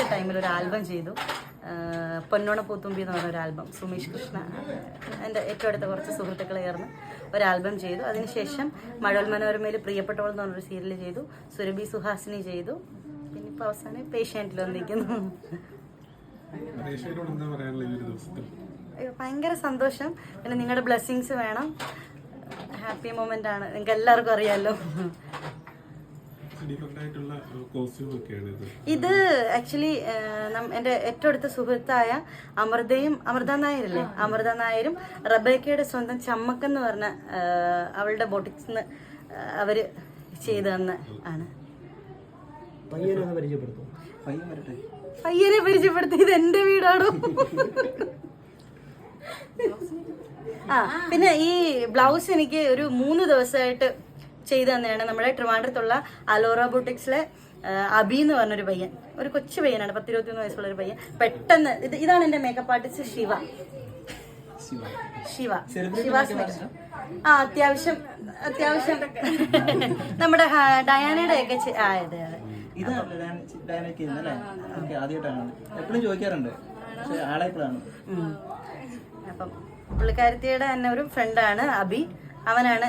കോവിഡിന്റെ ടൈമിൽ ഒരു ആൽബം ചെയ്തു. പൊന്നോണ പൂത്തുമ്പി എന്ന് പറഞ്ഞ ഒരു ആൽബം. സുമേഷ് കൃഷ്ണ എന്റെ ഏറ്റവും അടുത്ത കുറച്ച് സുഹൃത്തുക്കൾ ചേർന്ന് ഒരു ആൽബം ചെയ്തു. അതിനുശേഷം മഴൽ മനോരമയിൽ പ്രിയപ്പെട്ടവൾ എന്ന് പറഞ്ഞൊരു സീരിയൽ ചെയ്തു. സുരഭി സുഹാസിനി ചെയ്തു. പിന്നെ ഇപ്പോൾ അവസാനം പേഷ്യന്റിൽ വന്നിരിക്കുന്നു. ഭയങ്കര സന്തോഷം. പിന്നെ നിങ്ങളുടെ ബ്ലെസ്സിങ്സ് വേണം. ഹാപ്പി മൊമെന്റ് ആണ്. നിങ്ങൾക്ക് എല്ലാവർക്കും അറിയാമല്ലോ ഡിഫറെന്റ് ആയിട്ടുള്ള കോസ്റ്റ്യൂം ഒക്കെയാണ് ഇത്. ഇത് ആക്ച്വലി എന്റെ ഏറ്റവും അടുത്ത സുഹൃത്തായ അമൃതയും അമൃത നായരല്ലേ? അമൃത നായരും റബേക്കയുടെ സ്വന്തം ചമ്മക്കെന്ന് പറഞ്ഞ ആ, അവളുടെ ബോട്ടിക്സ് അവർ ചെയ്തു തന്ന ആണ്. പയ്യനെ പരിചയപ്പെടുത്തിയത് എന്റെ വീടാണോ? ആ പിന്നെ ഈ ബ്ലൗസ് എനിക്ക് ഒരു മൂന്ന് ദിവസമായിട്ട് ചെയ്തു തന്നെയാണ് നമ്മുടെ ട്രിവാൻഡ്രത്തുള്ള അലോറ ബുട്ടിക്സിലെ അബി എന്ന് പറഞ്ഞൊരു പയ്യൻ ഒരു കൊച്ചു പയ്യനാണ് പത്തിരുപത്തിയൊന്ന് വയസ്സുള്ള ഒരു പയ്യൻ. പെട്ടെന്ന് ഇത് ഇതാണ് എന്റെ മേക്കപ്പ് ആർട്ടിസ്റ്റ് ശിവ. ശിവ. ശിവ. ശിവാസ്. ആ? അത്യാവശ്യം അത്യാവശ്യം. നമ്മുടെ ഡയാനയുടെ ഒക്കെ അതെ അതെ. ഇത് ഡയനക്ക് ചെയ്യുന്നല്ലേ ഓക്കെ ആദ്യമായിട്ടാണ്. എപ്പോഴും ചോദിക്കാറുണ്ട്. പക്ഷെ ആളെ. അപ്പം പുള്ളിക്കാരത്തിയുടെ തന്നെ ഒരു ഫ്രണ്ടാണ് അബി. അവനാണ്